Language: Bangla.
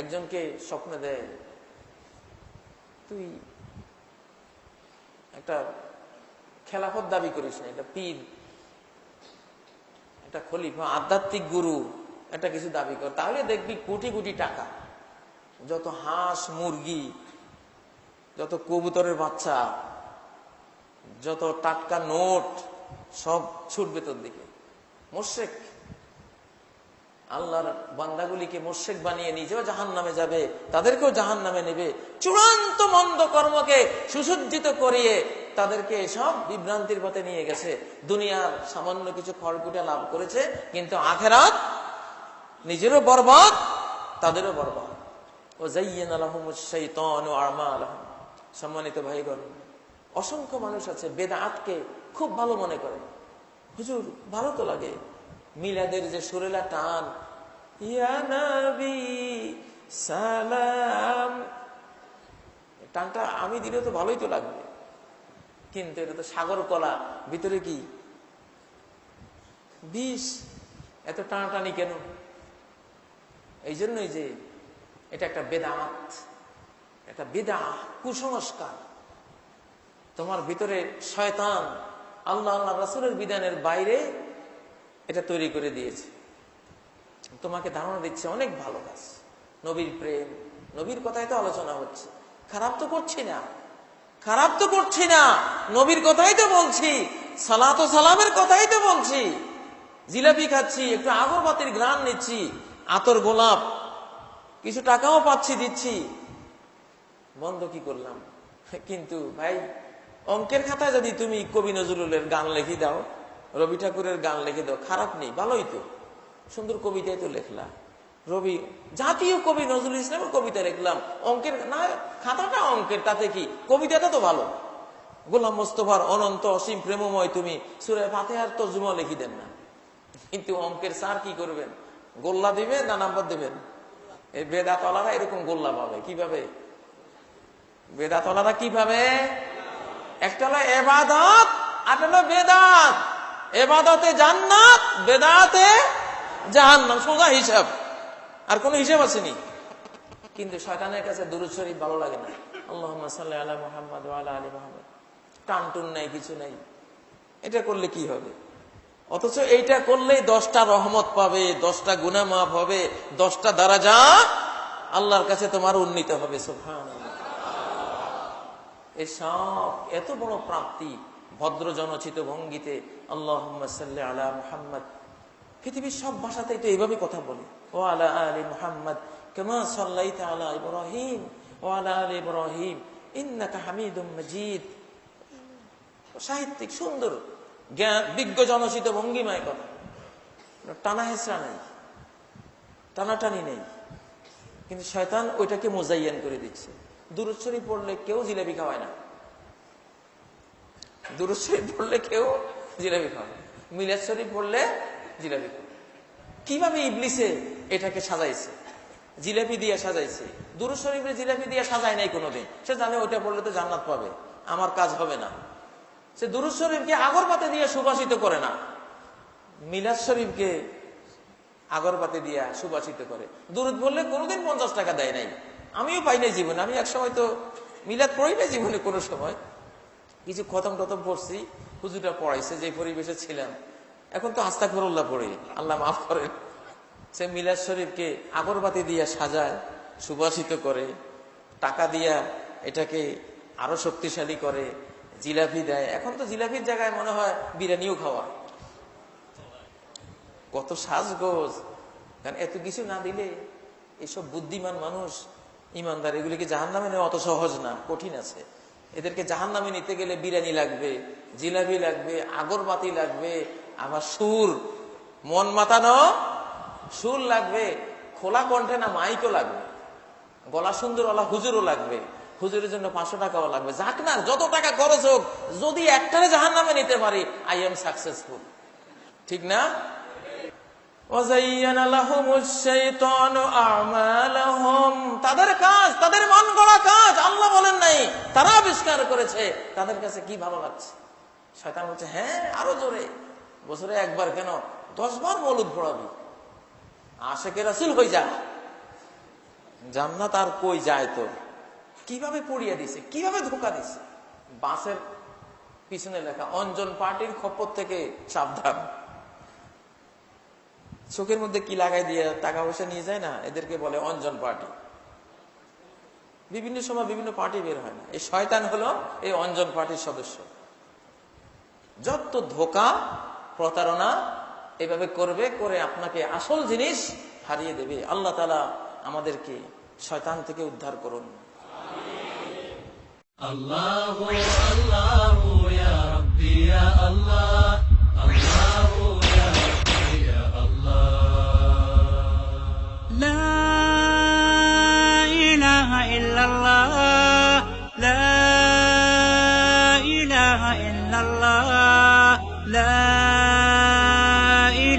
একজনকে স্বপ্নে দেয়, তুই একটা খেলাফত দাবি করিস না, একটা পীর, একটা খলিফা আধ্যাত্মিক গুরু, একটা কিছু দাবি কর, তাহলে দেখবি কোটি কোটি টাকা, যত হাঁস, মুরগি, যত কবুতরের বাচ্চা, যত টাটকা নোট, সব ছুটবে তোর দিকে। মোশেক আল্লাহর বান্দাগুলিকে মোশেক বানিয়ে নিজেও জাহান নামে যাবে, তাদেরকেও জাহান নামে নেবে। চূড়ান্ত মন্দ কর্মকে সুসজ্জিত করিয়ে তাদেরকে সব বিভ্রান্তির পথে নিয়ে গেছে। দুনিয়ার সামান্য কিছু খড়কুটা লাভ করেছে, কিন্তু আখেরাত নিজেরও বরবাদ, তাদেরও বরবাদ। ও জাইয়েন আলহমুসাইতন ও আলহম সম্মানিত ভাইগণ, অসংখ্য মানুষ আছে বেদাতকে খুব ভালো মনে করে। হুজুর, ভালো তো লাগে। মিলাদের যে সুরেলা টান সালাম। টানটা আমি দিলে তো ভালোই তো লাগবে। কিন্তু এটা তো সাগর কলা, ভিতরে কি? বিষ, এত টানাটানি কেন? এই জন্যই যে এটা একটা বেদাত একটা বেদা কুসংস্কার। তোমার ভিতরে শয়তান আল্লাহ আল্লাহ রাসুলের বিধানের বাইরে এটা তৈরি করে দিয়েছে। তোমাকে ধারণা দিচ্ছে অনেক ভালো কাজ। নবীর প্রেম, নবীর কথাই তো আলোচনা হচ্ছে। খারাপ তো করছি না। খারাপ তো করছি না। নবীর কথাই তো বলছি। সালাত সালামের কথাই তো বলছি। জিলাপি খাচ্ছি, একটু আগরবাতির ঘ্রাণ নিচ্ছি, আতর গোলাপ, কিছু টাকাও পাচ্ছি, দিচ্ছি। বন্ধ কি করলাম? কিন্তু ভাই অঙ্কের খাতায় যদি তুমি কবি নজরুলের গান লিখে দাও, রবি ঠাকুরের গান লিখে দাও, খারাপ নেই, ভালোই তো। সুন্দর কবিতায় তো লেখলা। রবি, জাতীয় কবি নজরুল ইসলামের কবিতা লিখলাম। অঙ্কের, না, খাতাটা অঙ্কের, তাতে কি? কবিতাটা তো ভালো। গোলাম মোস্তফার অনন্ত অসীম প্রেমময় তুমি সুরে ফাতেহার তর্জুমা লিখি দেন না। কিন্তু অঙ্কের স্যার কি করবেন? গোল্লা দিবে না নাম্বার দেবেন? এই বেদাতলারা এরকম গোল্লা পাবে কীভাবে? বেদাতলারা কীভাবে? একটা হলো এবাদত, আর হলো বেদাত। এবাদতে জান্নাত, বেদাতে জাহান্নাম, সোজা হিসাব। আর কোন হিসাব আসেনি। কিন্তু শয়তানের কাছে দুরুদ শরীফ ভালো লাগে না। আল্লাহ আলা নাই, কিছু নাই। এটা করলে কি হবে? অথচ এইটা করলেই দশটা রহমত পাবে, দশটা হবে, দশটা দ্বারা আল্লাহর কাছে তোমার উন্নীত হবে সুফান এসব এত বড় প্রাপ্তি ভদ্র জনচিত ভঙ্গিতে আল্লাহ আলা মোহাম্মদ। পৃথিবীর সব ভাষাতেই তো এইভাবে কথা বলে। ও আলা আলী মোহাম্মদ কেমন সাল্লাই আলা ইব্রাহিম ও আলা আলী ইব্রাহিম, ইন্নাকা হামিদুম মজিদ। সাহিত্যিক, সুন্দর জ্ঞান বিজ্ঞ জনচিত ভঙ্গিমায় কথা। টানা হেসরা নেই, টানাটানি নেই। কিন্তু শয়তান ওইটাকে মোজাইয়ান করে দিচ্ছে। দূরস্বরী পড়লে কেউ জিলেবি খাওয়ায় না। দূরস্বরী পড়লে কেউ জিলেবি খাওয়ায় মিলাদ শরীফ পড়লে খাওয়ায় কীভাবে ইবলিসে এটাকে সাজাইছে? জিলাপি দিয়ে সাজাইছে। দুরু শরীফের জিলাপি দিয়ে সাজায় নাই কোনোদিন। সে জানে ওইটা পড়লে তো জান্নাত পাবে। আমার কাজ হবে না। সে দুরুদ শরীফকে আগরপাতে দিয়ে সুবাসিত করে না। মিলাদ শরীফকে আগরপাতে দিয়া সুবাসিত করে। দুরুদ বললে কোনোদিন পঞ্চাশ টাকা দেয় নাই। আমিও পাই নাই জীবনে। আমি এক সময় তো মিলাদ পড়ি নাই জীবনে কোনো সময়। কিছু খতম টতম পড়ছি হুজুরা পড়াইছে যে পরিবেশে ছিলাম। এখন তো আস্তা করল্লা পড়ি, আল্লাহ মাফ করেন। সে মিলাদ শরীফকে আগরবাতি দিয়া সাজায়, সুবাসিত করে, টাকা দিয়া এটাকে আরও শক্তিশালী করে, জিলাপি দেয়। এখন তো জিলাপির জায়গায় মনে হয় বিরিয়ানিও খাওয়া। কত সাজগোজ। কারণ এত কিছু না দিলে এসব বুদ্ধিমান মানুষ ইমানদার, এগুলিকে জাহান নামে নেওয়া অত সহজ না, কঠিন আছে। এদেরকে জাহান নামে নিতে গেলে বিরিয়ানি লাগবে, জিলাপি লাগবে, আগরবাতি লাগবে, আবার সুর, মন মাতানো সুর লাগবে, খোলা কণ্ঠে না মাইকও লাগবে, গলা সুন্দর ওলা হুজুরও লাগবে, হুজুরের জন্য পাঁচশো টাকাও লাগবে। যাক না, যত টাকা খরচ হোক, যদি একটারে জাহান নামে নিতে পারি আই এম সাকসেসফুল ঠিক না? তাদের কাজ, তাদের মন গড়া কাজ, আল্লাহ বলেন নাই, তারা আবিষ্কার করেছে, তাদের কাছে কি ভালো লাগছে? শয়তান বলছে হ্যাঁ আরও জোরে। বছরে একবার কেন? দশ বার মৌলুদ পড়াবি আশেকে রাসুল হয়ে যা। জান্নাত আর কই যায় তো কীভাবে পড়িয়ে দিছে? কীভাবে ধোকা দিছে? বাসের পিছনে লেখা, অঞ্জন পার্টির খপ্পর থেকে সাবধান। চোখের মধ্যে কি লাগাই দিয়ে টাকা পয়সা নিয়ে যায় না? এদেরকে বলে অঞ্জন পার্টি। বিভিন্ন সময় বিভিন্ন পার্টি বের হয় না। এই শয়তান হলো এই অঞ্জন পার্টির সদস্য। যত ধোকা, প্রতারণা এভাবে করবে, করে আপনাকে আসল জিনিস হারিয়ে দেবে। আল্লাহ তালা আমাদেরকে শয়তান থেকে উদ্ধার করুন। আল্লাহ আল্লাহ আল্লাহ